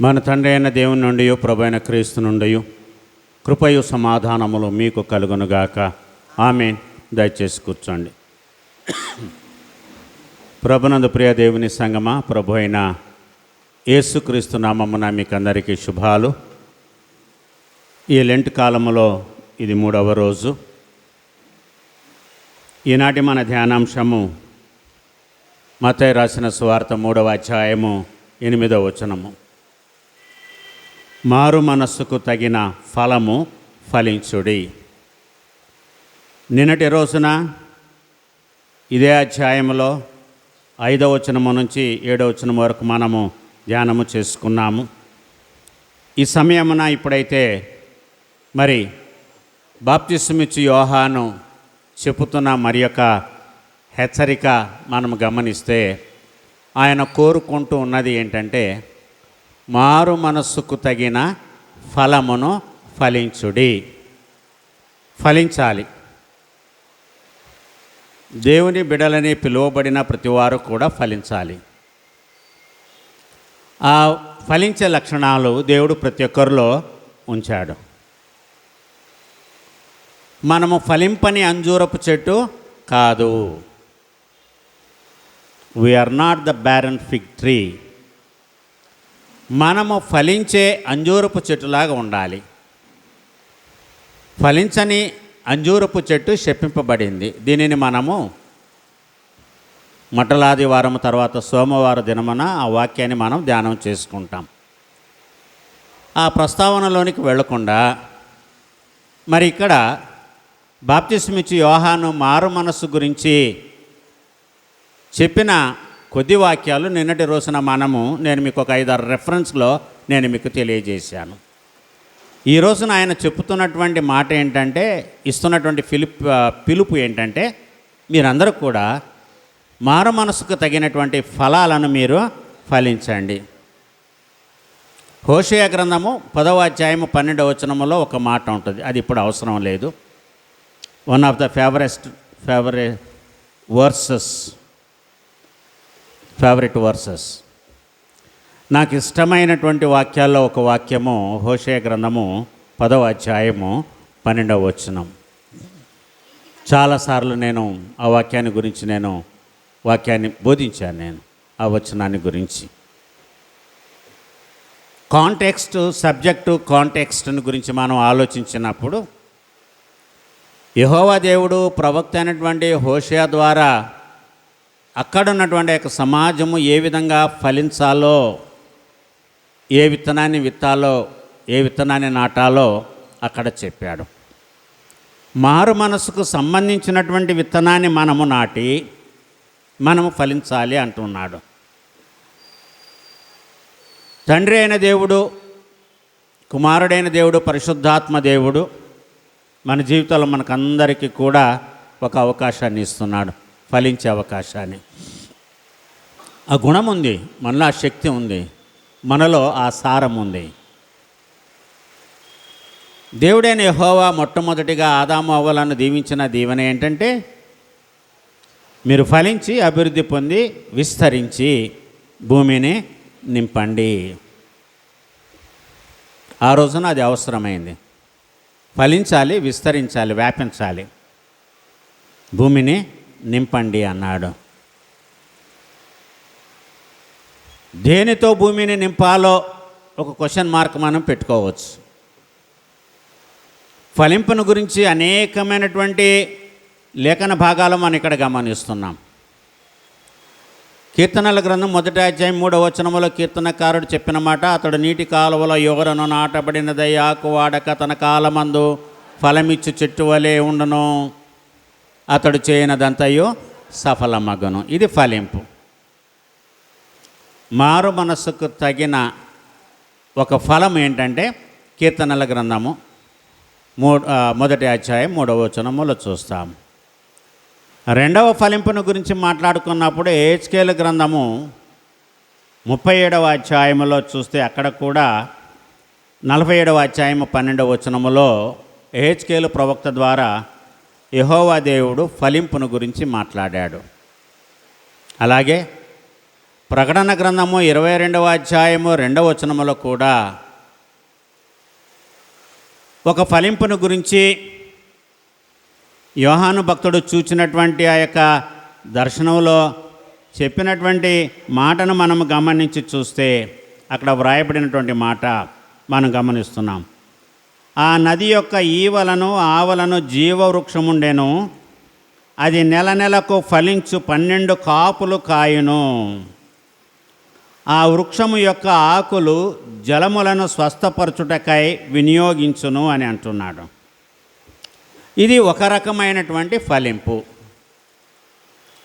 మన తండ్రి అయిన దేవుని నుండి ప్రభైన క్రీస్తు నుండి కృపయు సమాధానములు మీకు కలుగునుగాక. ఆమె దయచేసి కూర్చోండి. ప్రభునందు ప్రియ దేవుని సంగమా ప్రభు అయిన యేసుక్రీస్తు నామమున మీకు అందరికీ శుభాలు. ఈ లెంట్ కాలములో ఇది మూడవ రోజు. ఈనాటి మన ధ్యానాంశము మతయ్య రాసిన సువార్త మూడవ అధ్యాయము ఎనిమిదవ వచనము. మారు మనస్సుకు తగిన ఫలము ఫలించుడి. నిన్నటి రోజున ఇదే అధ్యాయంలో ఐదవ వచనము నుంచి ఏడవ వచనం వరకు మనము ధ్యానము చేసుకున్నాము. ఈ సమయమున ఇప్పుడైతే మరి బాప్తిస్మిచ్చు యోహాను చెబుతున్న మరి యొక్క హెచ్చరిక మనం గమనిస్తే ఆయన కోరుకుంటూ ఉన్నది ఏంటంటే మారు మనస్సుకు తగిన ఫలమును ఫలించుడి. ఫలించాలి. దేవుని బిడలని పిలువబడిన ప్రతివారు కూడా ఫలించాలి. ఆ ఫలించే లక్షణాలు దేవుడు ప్రతి ఒక్కరిలో ఉంచాడు. మనము ఫలింపని అంజూరపు చెట్టు కాదు. We are not the barren fig tree మనము ఫలించే అంజూరపు చెట్టులాగా ఉండాలి. ఫలించని అంజూరపు చెట్టు శపింపబడింది దీనిని మనము మటలాదివారం తర్వాత సోమవారం దినమున ఆ వాక్యాన్ని మనం ధ్యానం చేసుకుంటాం. ఆ ప్రస్తావనలోనికి వెళ్ళకుండా మరి ఇక్కడ బాప్తిస్మిచ్చి యోహాను మారు మనస్సు గురించి చెప్పిన కొద్ది వాక్యాలు నిన్నటి రోజున మనము నేను మీకు ఒక ఐదారు రెఫరెన్స్లో నేను మీకు తెలియజేశాను. ఈ రోజున ఆయన చెప్తున్నటువంటి మాట ఏంటంటే ఇస్తున్నటువంటి ఫిలిప్ పిలుపు ఏంటంటే మీరందరూ కూడా మారు మనసుకు తగినటువంటి ఫలాలను మీరు ఫలించండి. హోషయ గ్రంథము పదవ అధ్యాయము పన్నెండవ వచనములో ఒక మాట ఉంటుంది. అది ఇప్పుడు అవసరం లేదు. One of the favourest favourite verses favourite verses నాకు ఇష్టమైనటువంటి వాక్యాల్లో ఒక వాక్యము హోషయ గ్రంథము పదవ అధ్యాయము పన్నెండవ వచనం. చాలాసార్లు నేను ఆ వాక్యాన్ని గురించి నేను వాక్యాన్ని బోధించాను నేను ఆ వచనాన్ని గురించి. కాంటెక్స్ట్ సబ్జెక్టు కాంటెక్స్ట్ని గురించి మనం ఆలోచించినప్పుడు యహోవా దేవుడు ప్రవక్త అయినటువంటి హోషయా ద్వారా అక్కడ ఉన్నటువంటి యొక్క సమాజము ఏ విధంగా ఫలించాలో ఏ విత్తనాన్ని విత్తాలో ఏ విత్తనాన్ని నాటాలో అక్కడ చెప్పాడు. మారు మనసుకు సంబంధించినటువంటి విత్తనాన్ని మనము నాటి మనము ఫలించాలి అంటున్నాడు. తండ్రి అయిన దేవుడు కుమారుడైన దేవుడు పరిశుద్ధాత్మ దేవుడు మన జీవితంలో మనకందరికీ కూడా ఒక అవకాశాన్ని ఇస్తున్నాడు. ఫలించే అవకాశాన్ని. ఆ గుణం ఉంది మనలో ఆ శక్తి ఉంది మనలో ఆ సారం ఉంది. దేవుడైన యహోవా మొట్టమొదటిగా ఆదాము అవ్వాలను దీవించిన దీవెన ఏంటంటే మీరు ఫలించి అభివృద్ధి పొంది విస్తరించి భూమిని నింపండి. ఆ రోజున అది అవసరమైంది. ఫలించాలి విస్తరించాలి వ్యాపించాలి. భూమిని నింపండి అన్నాడు. దేనితో భూమిని నింపాలో ఒక క్వశ్చన్ మార్క్ మనం పెట్టుకోవచ్చు. ఫలింపును గురించి అనేకమైనటువంటి లేఖన భాగాలు మనం ఇక్కడ గమనిస్తున్నాం. కీర్తనల గ్రంథం మొదటి అధ్యాయం మూడవ వచనములో కీర్తనకారుడు చెప్పిన మాట అతడు నీటి కాలువలో యువరను నాటబడినదై ఆకు వాడక తన కాలమందు ఫలమిచ్చు చెట్టు వలె ఉండను. అతడు చేయనదంతయో సఫలమగను. ఇది ఫలింపు. మారు మనస్సుకు తగిన ఒక ఫలం ఏంటంటే కీర్తనల గ్రంథము మూ మొదటి అధ్యాయం మూడవ వచనములో చూస్తాం రెండవ ఫలింపును గురించి మాట్లాడుకున్నప్పుడు ఏహెచ్కేల గ్రంథము ముప్పై ఏడవ అధ్యాయములో చూస్తే అక్కడ కూడా నలభై ఏడవ అధ్యాయము పన్నెండవ వచనములో ఏహెచ్కేలు ప్రవక్త ద్వారా యెహోవా దేవుడు ఫలింపును గురించి మాట్లాడాడు. అలాగే ప్రకటన గ్రంథము ఇరవై రెండవ అధ్యాయము రెండవ వచనములో కూడా ఒక ఫలింపును గురించి యోహాను భక్తుడు చూచినటువంటి ఆ యొక్క దర్శనంలో చెప్పినటువంటి మాటను మనం గమనించి చూస్తే అక్కడ వ్రాయబడినటువంటి మాట మనం గమనిస్తున్నాం. ఆ నది యొక్క ఈవలను ఆవలను జీవవృక్షముండెను. అది నెల నెలకు ఫలించు పన్నెండు కాపులు కాయును. ఆ వృక్షము యొక్క ఆకులు జలములను స్వస్థపరచుటకై వినియోగించును అని అంటున్నాడు. ఇది ఒక రకమైనటువంటి ఫలింపు.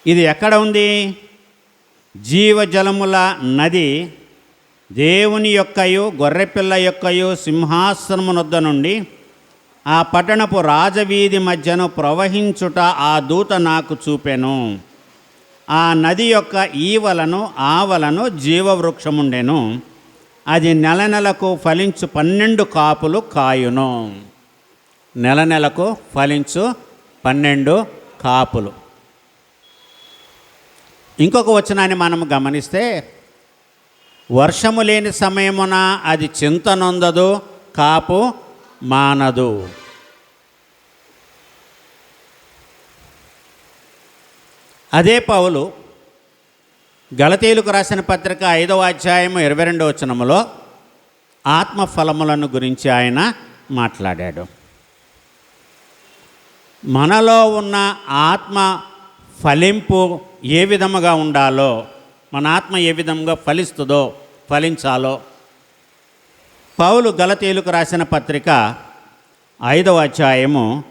ఇది ఎక్కడ ఉంది? జీవజలముల నది దేవుని యొక్కయు గొర్రెపిల్ల యొక్కయు సింహాసనమునొద్ద నుండి ఆ పట్టణపు రాజవీధి మధ్యను ప్రవహించుట ఆ దూత నాకు చూపెను. ఆ నది యొక్క ఈవలను ఆవలను జీవవృక్షముండెను. అది నెల నెలకు ఫలించు పన్నెండు కాపులు కాయును. నెల నెలకు ఫలించు పన్నెండు కాపులు. ఇంకొక వచనాన్ని మనం గమనిస్తే వర్షము లేని సమయమున అది చింతనొందదు కాపు మానదు. అదే పౌలు గలతీలకు రాసిన పత్రిక ఐదవ అధ్యాయం ఇరవై రెండవ వచనములో ఆత్మఫలములను గురించి ఆయన మాట్లాడాడు. మనలో ఉన్న ఆత్మ ఫలింపు ఏ విధముగా ఉండాలో మన ఆత్మ ఏ విధంగా ఫలిస్తుందో ఫలించాలో. పౌలు గలతీలకు రాసిన పత్రిక ఐదవ అధ్యాయము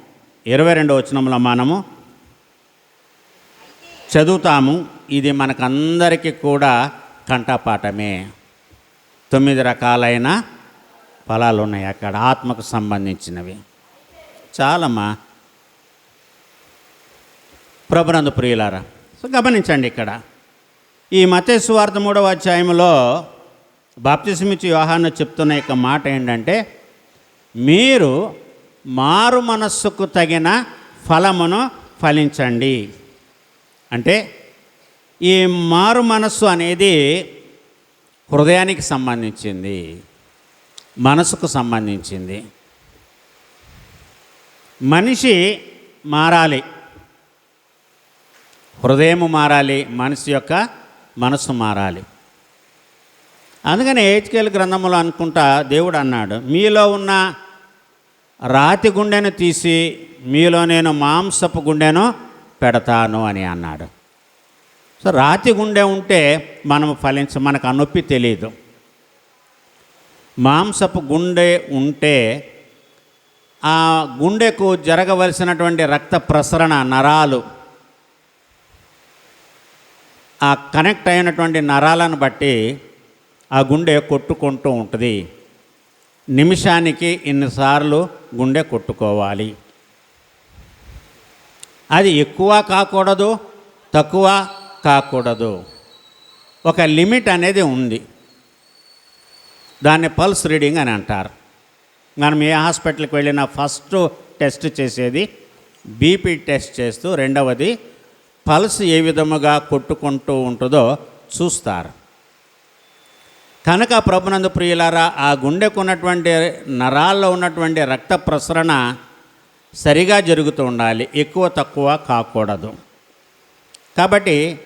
ఇరవై రెండు వచనంలో మనము చదువుతాము. ఇది మనకందరికీ కూడా కంఠపాఠమే. తొమ్మిది రకాలైన ఫలాలు ఉన్నాయి అక్కడ ఆత్మకు సంబంధించినవి. చాలమ్మా. ప్రభునందు ప్రియులారా సో గమనించండి ఇక్కడ. ఈ మతేశ్వార్త మూడవ అధ్యాయంలో బాప్తిసమిచ్చి వ్యవహారం చెప్తున్న యొక్క మాట ఏంటంటే మీరు మారు మనస్సుకు తగిన ఫలమును ఫలించండి. అంటే ఈ మారు మనస్సు అనేది హృదయానికి సంబంధించింది మనసుకు సంబంధించింది. మనిషి మారాలి హృదయం మారాలి మనసు యొక్క మనసు మారాలి. అందుకని ఏజ్కేల్ గ్రంథములో అనుకుంటా దేవుడు అన్నాడు మీలో ఉన్న రాతి గుండెను తీసి మీలో నేను మాంసపు గుండెను పెడతాను అని అన్నాడు. సో రాతి గుండె ఉంటే మనం ఫలించ మనకు ఆ నొప్పి తెలియదు మాంసపు గుండె ఉంటే ఆ గుండెకు జరగవలసినటువంటి రక్త ప్రసరణ నరాలు ఆ కనెక్ట్ అయినటువంటి నరాలను బట్టి ఆ గుండె కొట్టుకుంటూ ఉంటుంది. నిమిషానికి ఇన్నిసార్లు గుండె కొట్టుకోవాలి. అది ఎక్కువ కాకూడదు తక్కువ కాకూడదు. ఒక లిమిట్ అనేది ఉంది. దాన్ని పల్స్ రీడింగ్ అని అంటారు. మనం ఏ హాస్పిటల్కి వెళ్ళినా ఫస్ట్ టెస్ట్ చేసేది బీపీ టెస్ట్ చేస్తూ రెండవది పల్స్ ఏ విధముగా కొట్టుకుంటూ ఉంటుందో చూస్తారు. కనుక ప్రభునందు ప్రియులారా ఆ గుండెకు ఉన్నటువంటి నరాల్లో ఉన్నటువంటి రక్త ప్రసరణ సరిగా జరుగుతూ ఉండాలి ఎక్కువ తక్కువ కాకూడదు. కాబట్టి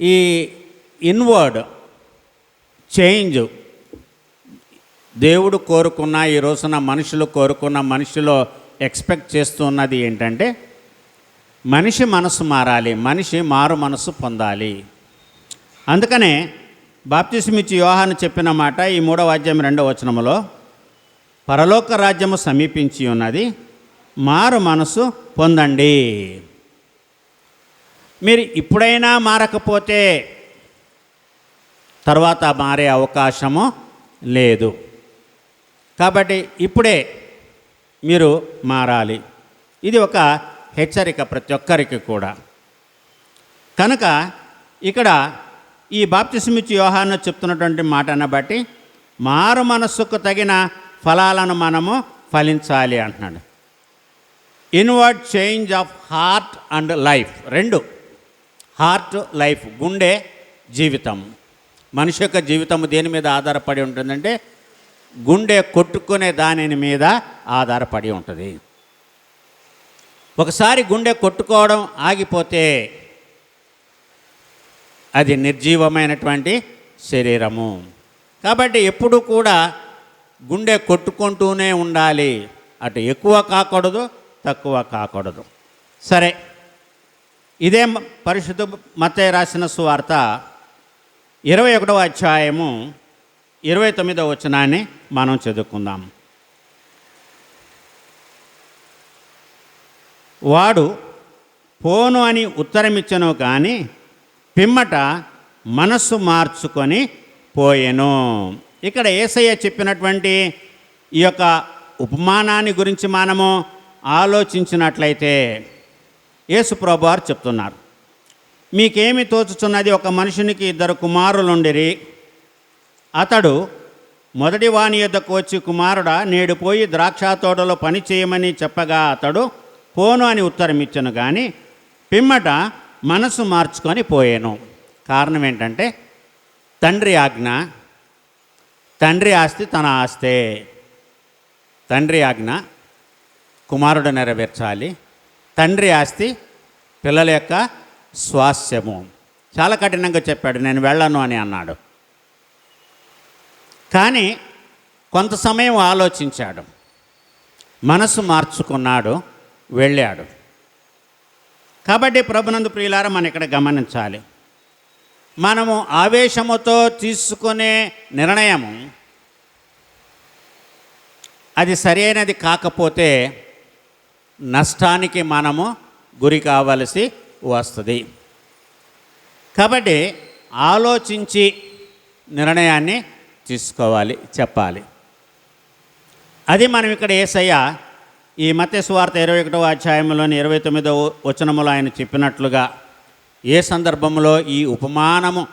ఈ ఇన్వర్డ్ చేంజ్ దేవుడు కోరుకున్న ఈ రోజున మనుషులు కోరుకున్న మనిషిలో ఎక్స్పెక్ట్ చేస్తున్నది ఏంటంటే మనిషి మనసు మారాలి మనిషి మారు మనసు పొందాలి. అందుకనే బాప్తిస్మిచ్చి యోహాను చెప్పిన మాట ఈ మూడవ అధ్యాయం రెండవ వచనములో పరలోక రాజ్యము సమీపించి ఉన్నది మారు మనసు పొందండి. మీరు ఇప్పుడైనా మారకపోతే తర్వాత మారే అవకాశము లేదు. కాబట్టి ఇప్పుడే మీరు మారాలి. ఇది ఒక హెచ్చరిక ప్రతి ఒక్కరికి కూడా. కనుక ఇక్కడ ఈ బాప్తిసమిచ్చి యోహాను చెప్తున్నటువంటి మాటను బట్టి మారు మనస్సుకు తగిన ఫలాలను మనము ఫలించాలి అంటున్నాడు. Inward change of heart and life రెండు. హార్ట్ లైఫ్ గుండె జీవితం. మనిషి యొక్క జీవితం దేని మీద ఆధారపడి ఉంటుందంటే గుండె కొట్టుకునే దానిని మీద ఆధారపడి ఉంటుంది. ఒకసారి గుండె కొట్టుకోవడం ఆగిపోతే అది నిర్జీవమైనటువంటి శరీరము. కాబట్టి ఎప్పుడు కూడా గుండె కొట్టుకుంటూనే ఉండాలి. అటు ఎక్కువ కాకూడదు తక్కువ కాకూడదు. సరే ఇదే పరిశుద్ధ మత్తయి రాసిన సువార్త ఇరవై ఒకటవ అధ్యాయము ఇరవై తొమ్మిదవ వచనాన్ని మనం చదువుకుందాం. వాడు పోను అని ఉత్తరమిచ్చను కానీ పిమ్మట మనస్సు మార్చుకొని పోయెను. ఇక్కడ ఏసయ్య చెప్పినటువంటి ఈ యొక్క ఉపమానాన్ని గురించి మనము ఆలోచించినట్లయితే యేసు ప్రభువారు చెప్తున్నారు. మీకేమి తోచుచున్నది? ఒక మనుషునికి ఇద్దరు కుమారులుండిరి. అతడు మొదటి వాని యొద్దకు వచ్చి కుమారుడా నేడు పోయి ద్రాక్ష తోటలో పని చేయమని చెప్పగా అతడు పోను అని ఉత్తరం ఇచ్చను కానీ పిమ్మట మనసు మార్చుకొని పోయాను. కారణం ఏంటంటే తండ్రి ఆజ్ఞ తండ్రి ఆస్తి తన ఆస్తే. తండ్రి ఆజ్ఞ కుమారుడు నెరవేర్చాలి. తండ్రి ఆస్తి పిల్లల యొక్క స్వాస్యము. చాలా కఠినంగా చెప్పాడు నేను వెళ్ళను అని అన్నాడు. కానీ కొంత సమయం ఆలోచించాడు. మనసు మార్చుకున్నాడు. వెళ్ళాడు. కాబట్టి ప్రభునందు ప్రియులారా మనం ఇక్కడ గమనించాలి. మనము ఆవేశముతో తీసుకునే నిర్ణయము అది సరైనది కాకపోతే నష్టానికి మనము గురి కావలసి వస్తుంది. కాబట్టి ఆలోచించి నిర్ణయాన్ని తీసుకోవాలి చెప్పాలి. అది మనం ఇక్కడ ఏసయ్య ఈ మత్య స్వార్థ ఇరవై ఒకటవ అధ్యాయంలోని ఇరవై తొమ్మిదవ వచనములో ఆయన చెప్పినట్లుగా ఏ సందర్భంలో ఈ ఉపమానము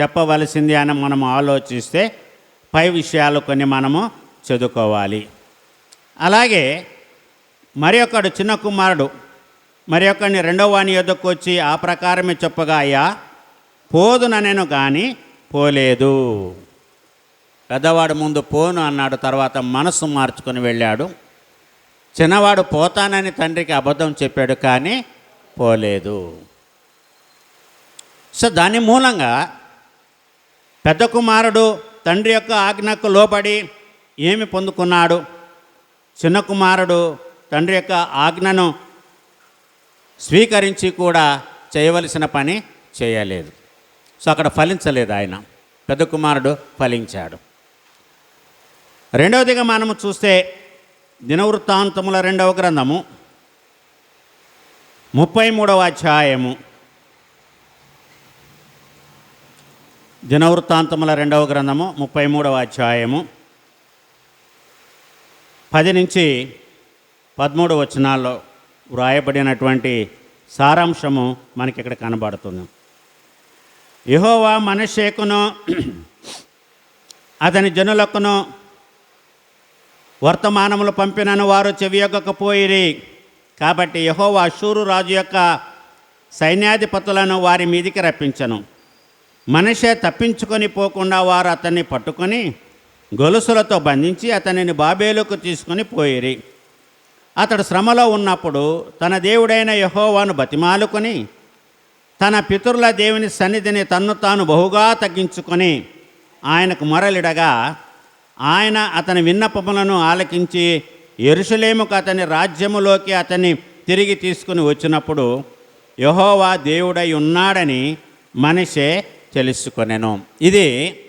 చెప్పవలసింది అని మనం ఆలోచిస్తే పై విషయాలు కొన్ని మనము చదువుకోవాలి. అలాగే మరి ఒకడు చిన్న కుమారుడు మరి ఒకడిని రెండవ వాణి యొద్దకు వచ్చి ఆ ప్రకారమే చెప్పగా అయ్యా పోదుననెను కానీ పోలేదు. పెద్దవాడు ముందు పోను అన్నాడు తర్వాత మనసు మార్చుకొని వెళ్ళాడు. చిన్నవాడు పోతానని తండ్రికి అబద్ధం చెప్పాడు కానీ పోలేదు. సో దాని మూలంగా పెద్ద కుమారుడు తండ్రి యొక్క ఆజ్ఞకు లోబడి ఏమి పొందుకున్నాడు? చిన్న కుమారుడు తండ్రి యొక్క ఆజ్ఞను స్వీకరించి కూడా చేయవలసిన పని చేయలేదు. సో అక్కడ ఫలించలేదు ఆయన. పెద్ద కుమారుడు ఫలించాడు. రెండవదిగా మనము చూస్తే దినవృత్తాంతముల రెండవ గ్రంథము ముప్పై మూడవ అధ్యాయము. దినవృత్తాంతముల రెండవ గ్రంథము ముప్పై మూడవ అధ్యాయము. పది నుంచి పదమూడు వచనాల్లో వ్రాయబడినటువంటి సారాంశము మనకి ఇక్కడ కనబడుతుంది. యహోవా మనషేకును అతని జనులకును వర్తమానములు పంపినను వారు చెవియొక్కకపోయిరి కాబట్టి యహోవా అశూరు రాజు యొక్క సైన్యాధిపతులను వారి మీదికి రప్పించను. మనిషే తప్పించుకొని పోకుండా వారు అతన్ని పట్టుకొని గొలుసులతో బంధించి అతనిని బాబేలుకు తీసుకొని పోయిరి. అతడు శ్రమలో ఉన్నప్పుడు తన దేవుడైన యహోవాను బతిమాలుకొని తన పితరుల దేవుని సన్నిధిని తన్ను తాను బహుగా తగ్గించుకొని ఆయనకు మొరలిడగా ఆయన అతని విన్నపములను ఆలకించి ఎరుసలేముకు అతని రాజ్యములోకి అతన్ని తిరిగి తీసుకుని వచ్చినప్పుడు యహోవా దేవుడై ఉన్నాడని మనిషే తెలుసుకొనెను. ఇది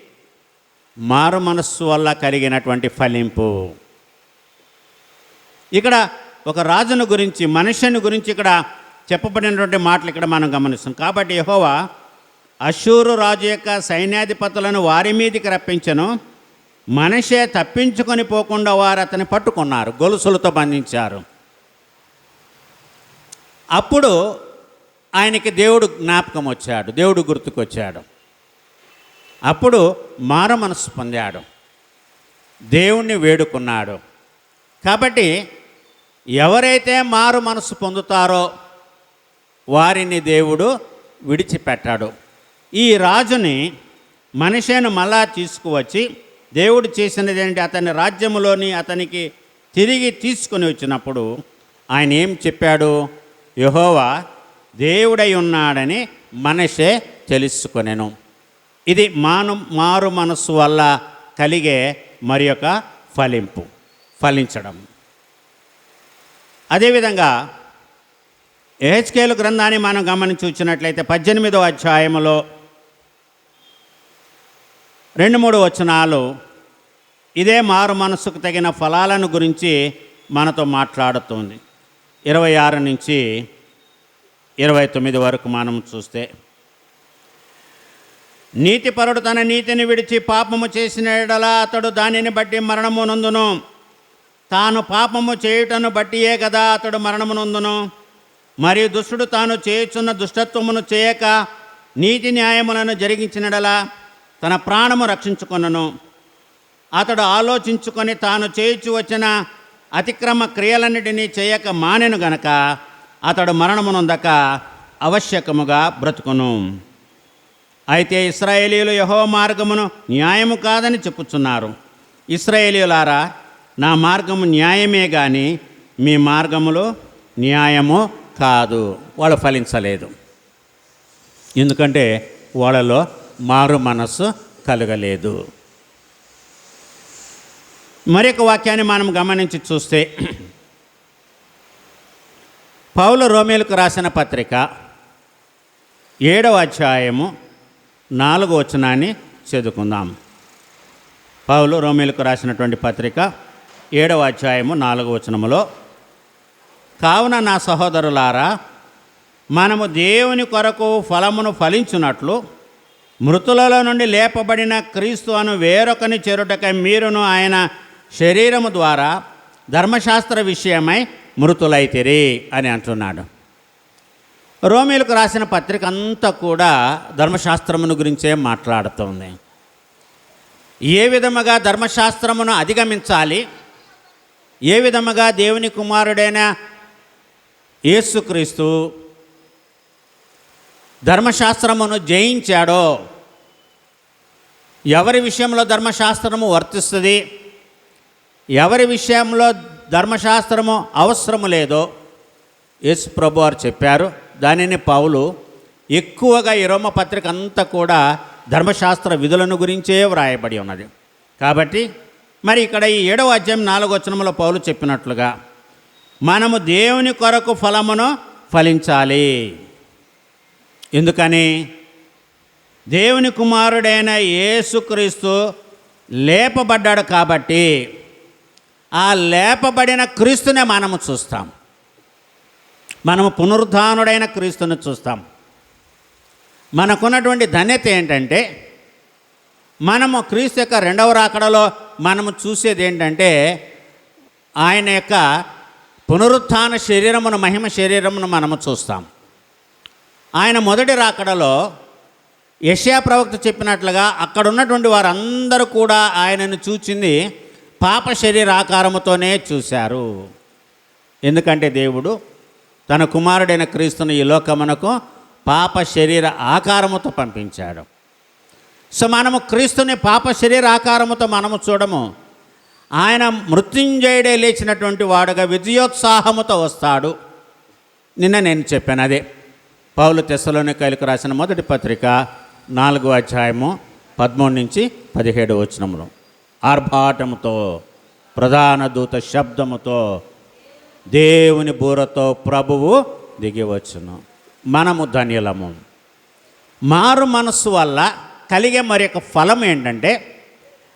మారు మనస్సు వల్ల కలిగినటువంటి ఫలింపు. ఇక్కడ ఒక రాజును గురించి మనిషిని గురించి ఇక్కడ చెప్పబడినటువంటి మాటలు ఇక్కడ మనం గమనిస్తాం. కాబట్టి యహోవా అశూరు రాజు యొక్క సైన్యాధిపతులను వారి మీదికి రప్పించను. మనిషే తప్పించుకొని పోకుండా వారు అతని పట్టుకున్నారు గొలుసులతో బంధించారు. అప్పుడు ఆయనకి దేవుడు జ్ఞాపకం వచ్చాడు దేవుడు గుర్తుకొచ్చాడు. అప్పుడు మార మనసు పొందాడు. దేవుణ్ణి వేడుకున్నాడు. కాబట్టి ఎవరైతే మారు మనసు పొందుతారో వారిని దేవుడు విడిచిపెట్టాడు. ఈ రాజుని మనిషిని మళ్ళా తీసుకువచ్చి దేవుడు చేసినది ఏంటి? అతని రాజ్యములోని అతనికి తిరిగి తీసుకొని వచ్చినప్పుడు ఆయన ఏం చెప్పాడు? యహోవా దేవుడై ఉన్నాడని మనిషే తెలుసుకొనెను. ఇది మాను మారు మనస్సు వల్ల కలిగే మరి యొక్క ఫలింపు ఫలించడం. అదేవిధంగా ఎహెచ్కేలు గ్రంథాన్ని మనం గమనించి వచ్చినట్లయితే పద్దెనిమిదో అధ్యాయంలో రెండు మూడు వచనాలు ఇదే మారు మనసుకు తగిన ఫలాలను గురించి మనతో మాట్లాడుతుంది. ఇరవై ఆరు నుంచి ఇరవై తొమ్మిది వరకు మనం చూస్తే నీతిపరుడు తన నీతిని విడిచి పాపము చేసిన అతడు దానిని బట్టి మరణము నందును. తాను పాపము చేయుటను బట్టియే కదా అతడు మరణము నందును. మరియు దుష్టుడు తాను చేయుచున్న దుష్టత్వమును చేయక నీతి న్యాయములను జరిగించినడలా తన ప్రాణము రక్షించుకొనను. అతడు ఆలోచించుకొని తాను చేయుచు వచ్చిన అతిక్రమ క్రియలన్నిటినీ చేయక మానెను గనక అతడు మరణమునందక అవశ్యకముగా బ్రతుకును. అయితే ఇస్రాయేలీలు యహో మార్గమును న్యాయము కాదని చెప్పుచున్నారు. ఇస్రాయేలీలారా నా మార్గము న్యాయమే కానీ మీ మార్గములు న్యాయము కాదు. వాళ్ళు ఫలించలేదు. ఎందుకంటే వాళ్ళలో మారు మనస్సు కలగలేదు. మరొక వాక్యాన్ని మనం గమనించి చూస్తే పౌలు రోమేలకు రాసిన పత్రిక ఏడవ అధ్యాయము నాలుగో వచనాన్ని చదువుకుందాం. పౌలు రోమేలకు రాసినటువంటి పత్రిక ఏడవ అధ్యాయము నాలుగో వచనములో కావున నా సహోదరులారా మనము దేవుని కొరకు ఫలమును ఫలించున్నట్లు మృతులలో నుండి లేపబడిన క్రీస్తు అను వేరొకని చెరుటకై మీరును ఆయన శరీరము ద్వారా ధర్మశాస్త్ర విషయమై మృతులైతిరి అని అంటున్నాడు. రోమిలకు రాసిన పత్రిక అంతా కూడా ధర్మశాస్త్రమును గురించే మాట్లాడుతుంది. ఏ విధముగా ధర్మశాస్త్రమును అధిగమించాలి? ఏ విధముగా దేవుని కుమారుడైన యేసుక్రీస్తు ధర్మశాస్త్రమును జయించాడో? ఎవరి విషయంలో ధర్మశాస్త్రము వర్తిస్తుంది? ఎవరి విషయంలో ధర్మశాస్త్రము అవసరము లేదో? యేసు ప్రభు వారు చెప్పారు. దానిని పౌలు ఎక్కువగా ఈ రోమ పత్రిక అంతా కూడా ధర్మశాస్త్ర విధులను గురించే వ్రాయబడి ఉన్నది. కాబట్టి మరి ఇక్కడ ఈ ఏడవ అధ్యాయం నాలుగవచనంలో పౌలు చెప్పినట్లుగా మనము దేవుని కొరకు ఫలమును ఫలించాలి. ఎందుకని? దేవుని కుమారుడైన యేసుక్రీస్తు లేపబడ్డాడు కాబట్టి ఆ లేపబడిన క్రీస్తునే మనము చూస్తాం. మనము పునరుద్ధానుడైన క్రీస్తుని చూస్తాం. మనకున్నటువంటి ధన్యత ఏంటంటే మనము క్రీస్తు యొక్క రెండవ రాకడలో మనము చూసేది ఏంటంటే ఆయన యొక్క పునరుత్థాన శరీరమును మహిమ శరీరమును మనము చూస్తాం. ఆయన మొదటి రాకడలో యష్యా ప్రవక్త చెప్పినట్లుగా అక్కడ ఉన్నటువంటి వారందరూ కూడా ఆయనను చూచింది పాప శరీర ఆకారముతోనే చూశారు. ఎందుకంటే దేవుడు తన కుమారుడైన క్రీస్తును ఈ లోకమునకు పాప శరీర ఆకారముతో పంపించాడు. సో మనము క్రీస్తుని పాప శరీర ఆకారముతో మనము చూడము. ఆయన మృత్యుంజయుడే లేచినటువంటి వాడుగా విజయోత్సాహముతో వస్తాడు. నిన్న నేను చెప్పాను అదే. పౌలు తెస్సలోనికాయలకు రాసిన మొదటి పత్రిక నాలుగో అధ్యాయము పదమూడు నుంచి పదిహేడు వచనములు. ఆర్భాటముతో ప్రధాన దూత శబ్దముతో దేవుని బూరతో ప్రభువు దిగివచ్చును మనము ధన్యులము. మారు మనస్సు వల్ల కలిగే మరి యొక్క ఫలం ఏంటంటే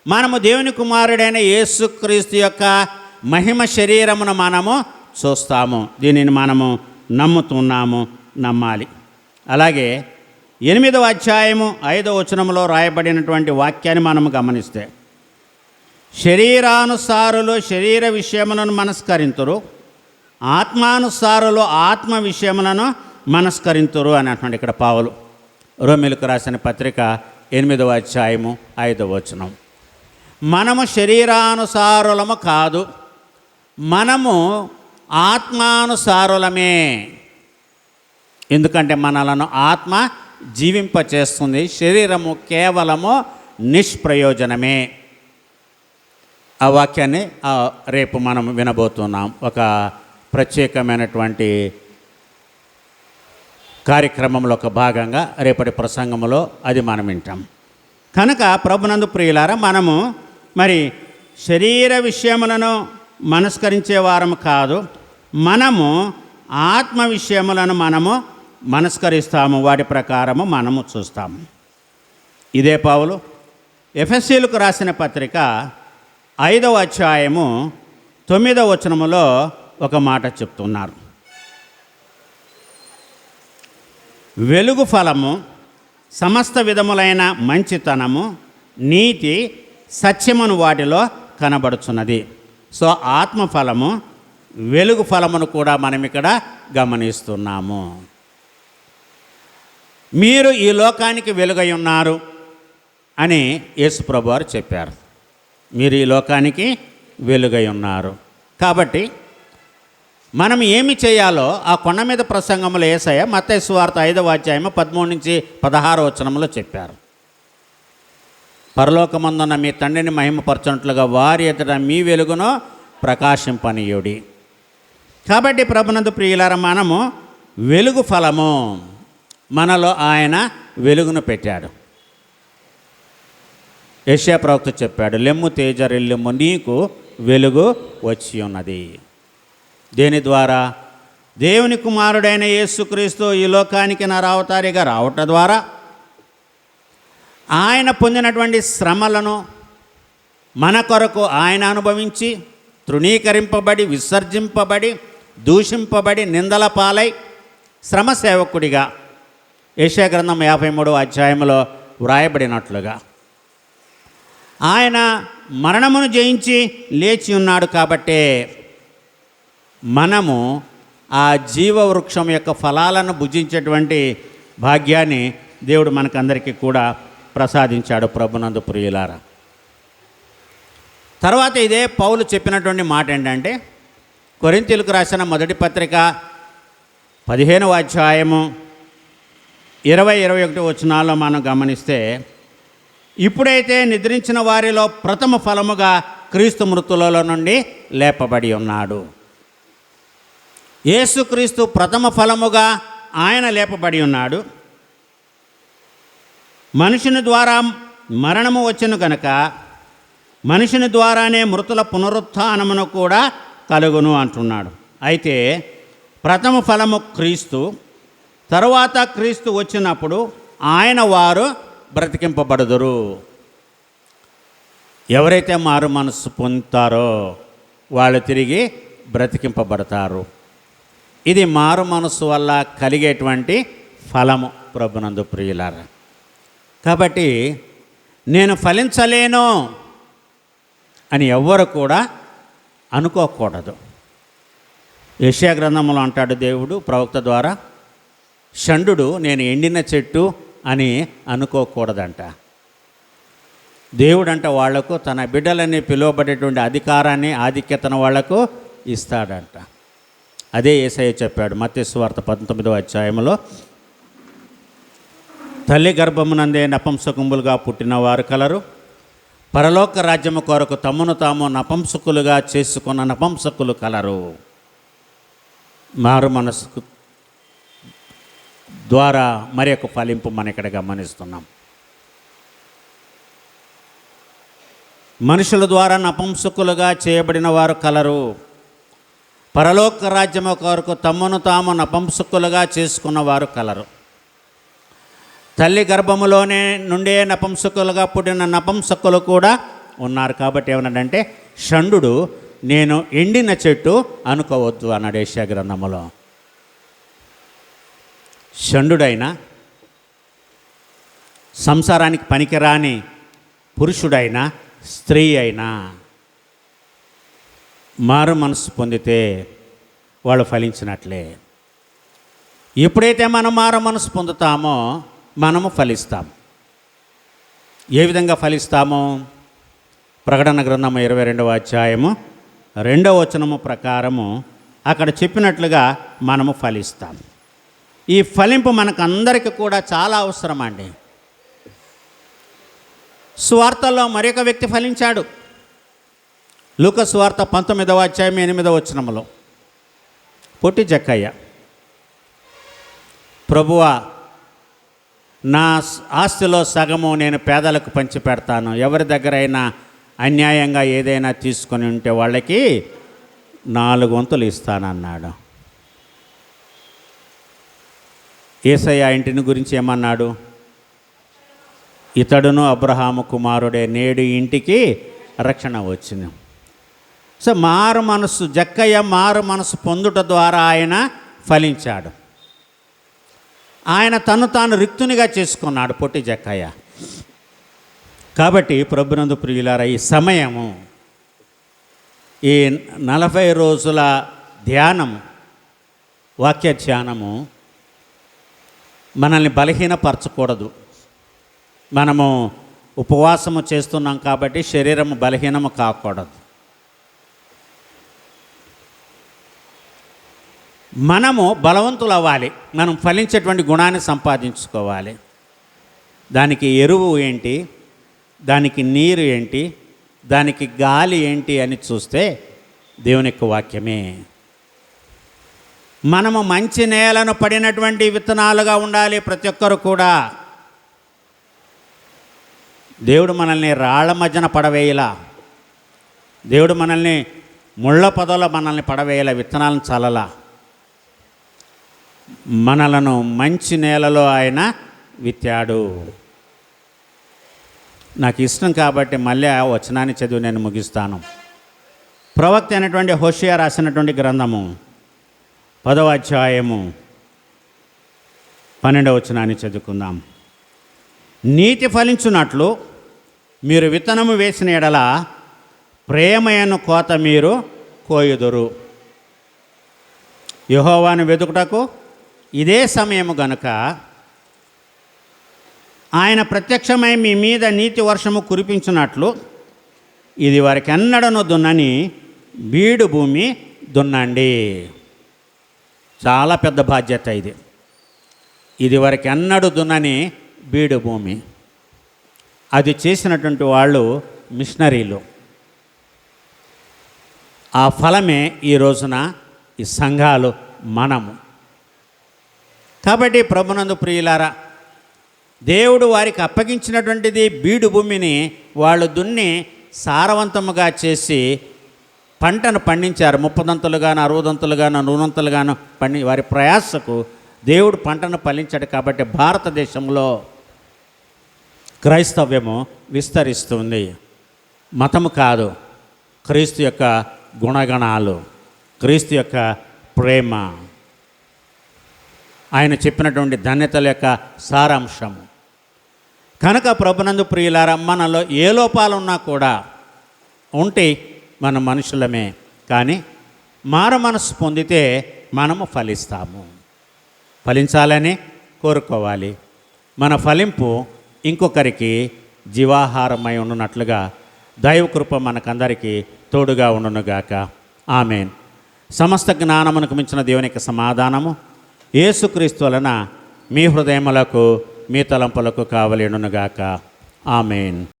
మనము దేవుని కుమారుడైన యేసుక్రీస్తు యొక్క మహిమ శరీరమును మనము చూస్తాము. దీనిని మనము నమ్ముతున్నాము. నమ్మాలి. అలాగే ఎనిమిదవ అధ్యాయము ఐదవ వచనంలో రాయబడినటువంటి వాక్యాన్ని మనము గమనిస్తే శరీరానుసారులు శరీర విషయములను మనస్కరింతురు ఆత్మానుసారులు ఆత్మ విషయములను మనస్కరింతురు అని అంటున్నాడు ఇక్కడ పావులు. రోమిలకు రాసిన పత్రిక ఎనిమిదవ అధ్యాయము ఐదవ వచనం. మనము శరీరానుసారులము కాదు మనము ఆత్మానుసారులమే. ఎందుకంటే మనలను ఆత్మ జీవింపచేస్తుంది. శరీరము కేవలము నిష్ప్రయోజనమే. ఆ వాక్యాన్ని రేపు మనం వినబోతున్నాం. ఒక ప్రత్యేకమైనటువంటి కార్యక్రమంలో ఒక భాగంగా రేపటి ప్రసంగంలో అది మనం వింటాం. కనుక ప్రభునందు ప్రియులారా మనము మరి శరీర విషయములను మనస్కరించే వారము కాదు మనము ఆత్మ విషయములను మనము మనస్కరిస్తాము వాటి ప్రకారము మనము చూస్తాము. ఇదే పావులు ఎఫ్ఎస్సీలకు రాసిన పత్రిక ఐదవ అధ్యాయము తొమ్మిదవ వచనములో ఒక మాట చెప్తున్నారు. వెలుగు ఫలము సమస్త విధములైన మంచితనము నీతి సత్యమును వాటిలో కనబడుచున్నది. సో ఆత్మఫలము వెలుగు ఫలమును కూడా మనం ఇక్కడ గమనిస్తున్నాము. మీరు ఈ లోకానికి వెలుగై ఉన్నారు అని యేసు ప్రభువారు చెప్పారు. మీరు ఈ లోకానికి వెలుగై ఉన్నారు. కాబట్టి మనం ఏమి చేయాలో ఆ కొండ మీద ప్రసంగంలో ఏసయ్య మత్తయి వార్త ఐదవ అధ్యాయము పదమూడు నుంచి పదహారు వచనంలో చెప్పారు. పరలోకమందున్న మీ తండ్రిని మహిమపరచున్నట్లుగా వారి ఎదుట మీ వెలుగును ప్రకాశింపనీయుడి. కాబట్టి ప్రభునందు ప్రియులార మనము వెలుగు ఫలము. మనలో ఆయన వెలుగును పెట్టాడు. యెషయా ప్రవక్త చెప్పాడు లెమ్ము తేజరెల్లెమ్ము నీకు వెలుగు వచ్చి ఉన్నది. దేని ద్వారా? దేవుని కుమారుడైన యేసుక్రీస్తు ఈ లోకానికి నరావతారిగా రావటం ద్వారా. ఆయన పొందినటువంటి శ్రమలను మన కొరకు ఆయన అనుభవించి తృణీకరింపబడి విసర్జింపబడి దూషింపబడి నిందల పాలై శ్రమ సేవకుడిగా యశా గ్రంథం యాభై మూడవ అధ్యాయంలో వ్రాయబడినట్లుగా. ఆయన మరణమును జయించి లేచి ఉన్నాడు కాబట్టే మనము ఆ జీవవృక్షం యొక్క ఫలాలను భుజించేటువంటి భాగ్యాన్ని దేవుడు మనకందరికీ కూడా ప్రసాదించాడు ప్రభునందు ప్రియులారా. తర్వాత ఇదే పౌలు చెప్పినటువంటి మాట ఏంటంటే కొరింతీలకు రాసిన మొదటి పత్రిక పదిహేనవ అధ్యాయము ఇరవై ఇరవై ఒకటి వచనాల్లో మనం గమనిస్తే ఇప్పుడైతే నిద్రించిన వారిలో ప్రథమ ఫలముగా క్రీస్తు మృతులలో నుండి లేపబడి ఉన్నాడు. యేసుక్రీస్తు ప్రథమ ఫలముగా ఆయన లేపబడి ఉన్నాడు. మనుషుని ద్వారా మరణము వచ్చను గనక మనుషుని ద్వారానే మృతుల పునరుత్థానమును కూడా కలుగును అంటున్నాడు. అయితే ప్రథమ ఫలము క్రీస్తు తరువాత క్రీస్తు వచ్చినప్పుడు ఆయన వారు బ్రతికింపబడదురు. ఎవరైతే మారు మనస్సు పొందుతారో వాళ్ళు తిరిగి బ్రతికింపబడతారు. ఇది మారు మనస్సు వల్ల కలిగేటువంటి ఫలము ప్రభునందు ప్రియులారా. కాబట్టి నేను ఫలించలేను అని ఎవ్వరు కూడా అనుకోకూడదు. యెషయా గ్రంథంలో అంటాడు దేవుడు ప్రవక్త ద్వారా షండు నేను ఎండిన చెట్టు అని అనుకోకూడదంట. దేవుడంట వాళ్ళకు తన బిడ్డలని పిలువబడేటువంటి అధికారాన్ని ఆధిక్యతను వాళ్ళకు ఇస్తాడంట. అదే ఏసయ్య చెప్పాడు మత్స్వార్త పంతొమ్మిదవ అధ్యాయంలో తల్లి గర్భమునందే నపంసకుంబులుగా పుట్టిన వారు కలరు. పరలోక రాజ్యము కొరకు తమను తాము నపంసకులుగా చేసుకున్న నపంసకులు కలరు. మారు మనసుకు ద్వారా మరి ఒక ఫలింపు మన ఇక్కడ గమనిస్తున్నాం. మనుషుల ద్వారా నపంసకులుగా చేయబడిన వారు కలరు. పరలోక రాజ్యము కొరకు తమ్మును తాము నపంసకులుగా చేసుకున్న వారు కలరు. తల్లి గర్భములోనే నుండే నపంసకులుగా పుట్టిన నపంసకులు కూడా ఉన్నారు. కాబట్టి ఏమన్నాడంటే షండు నేను ఎండిన చెట్టు అనుకోవద్దు అన్నాడు ఏషియా గ్రంథములో. షండుడైన సంసారానికి పనికిరాని పురుషుడైన స్త్రీ అయినా మారు మనసు పొందితే వాళ్ళు ఫలించినట్లే. ఎప్పుడైతే మనం మారు మనసు పొందుతామో మనము ఫలిస్తాం. ఏ విధంగా ఫలిస్తాము? ప్రకటన గ్రంథము ఇరవై రెండవ అధ్యాయము రెండవ వచనము ప్రకారము అక్కడ చెప్పినట్లుగా మనము ఫలిస్తాం. ఈ ఫలింపు మనకందరికీ కూడా చాలా అవసరం అండి స్వార్థలో మరొక వ్యక్తి ఫలించాడు. లూక స్వార్థ పంతొమ్మిదవ అధ్యాయం ఎనిమిదవ వచనములో. పొట్టి జక్కయ్య ప్రభువా నా ఆస్తిలో సగము నేను పేదలకు పంచి పెడతాను. ఎవరి దగ్గరైనా అన్యాయంగా ఏదైనా తీసుకొని ఉంటే వాళ్ళకి నాలుగు వంతులు ఇస్తానన్నాడు. ఏసయ్య ఇంటిని గురించి ఏమన్నాడు? ఇతడును అబ్రహాము కుమారుడే నేడు ఇంటికి రక్షణ వచ్చింది. సో మారు మనసు జక్కయ్య మారు మనసు పొందుట ద్వారా ఆయన ఫలించాడు. ఆయన తను తాను రిక్తునిగా చేసుకున్నాడు పొట్టి జక్కయ్య. కాబట్టి ప్రభునందు ప్రియులారా ఈ సమయము ఈ నలభై రోజుల ధ్యానము వాక్య ధ్యానము మనల్ని బలహీనపరచకూడదు. మనము ఉపవాసము చేస్తున్నాం కాబట్టి శరీరము బలహీనము కాకూడదు. మనము బలవంతులు అవ్వాలి మనం ఫలించేటువంటి గుణాన్ని సంపాదించుకోవాలి. దానికి ఎరువు ఏంటి? దానికి నీరు ఏంటి? దానికి గాలి ఏంటి అని చూస్తే దేవుని యొక్క వాక్యమే. మనము మంచి నేలను పడినటువంటి విత్తనాలుగా ఉండాలి ప్రతి ఒక్కరు కూడా. దేవుడు మనల్ని రాళ్ళ మధ్యన పడవేయలా. దేవుడు మనల్ని ముళ్ళ పొదలో మనల్ని పడవేయలా విత్తనాలను చల్లలా. మనలను మంచి నేలలో ఆయన విత్తాడు. నాకు ఇష్టం కాబట్టి మళ్ళీ ఆ వచనాన్ని చదివి నేను ముగిస్తాను. ప్రవక్త అయినటువంటి హోషియా రాసినటువంటి గ్రంథము పదవ అధ్యాయము పన్నెండవ వచనాన్ని చదువుకుందాం. నీతి ఫలించున్నట్లు మీరు విత్తనము వేసిన ఎడల ప్రేమయను కోత మీరు కోయుదురు. యహోవాను వెతుకుటకు ఇదే సమయము గనుక ఆయన ప్రత్యక్షమై మీ మీద నీతి వర్షము కురిపించినట్లు ఇది వారికి ఎన్నడను దున్నని బీడు భూమి దున్నండి. చాలా పెద్ద బాధ్యత ఇది. ఇదివరకు ఎన్నడు దున్నని బీడు భూమి. అది చేసినటువంటి వాళ్ళు మిషనరీలు. ఆ ఫలమే ఈ రోజున ఈ సంఘాలు మనము. కాబట్టి ప్రభునందు ప్రియులారా దేవుడు వారికి అప్పగించినటువంటిది బీడు భూమిని వాళ్ళు దున్ని సారవంతముగా చేసి పంటను పండించారు. ముప్పదంతులుగాను అరవదంతులుగాను నూనంతులుగాను పండి వారి ప్రయాసకు దేవుడు పంటను పండించాడు కాబట్టి భారతదేశంలో క్రైస్తవ్యము విస్తరిస్తుంది. మతము కాదు క్రీస్తు యొక్క గుణగణాలు క్రీస్తు యొక్క ప్రేమ. ఆయన చెప్పినటువంటి ధన్యతల యొక్క సారాంశం. కనుక ప్రభునందు ప్రియులారా మనలో ఏ లోపాలున్నా కూడా ఉంటే మన మనుషులమే. కానీ మార మనసు పొందితే మనము ఫలిస్తాము. ఫలించాలని కోరుకోవాలి. మన ఫలింపు ఇంకొకరికి జీవాహారమై ఉన్నట్లుగా దైవకృప మనకందరికీ తోడుగా ఉండునుగాక. ఆమెన్. సమస్త జ్ఞానమునకు మించిన దేవునికి సమాధానము ఏసుక్రీస్తు వలన మీ హృదయములకు మీ తలంపులకు కావలేనుగాక ఆమెన్.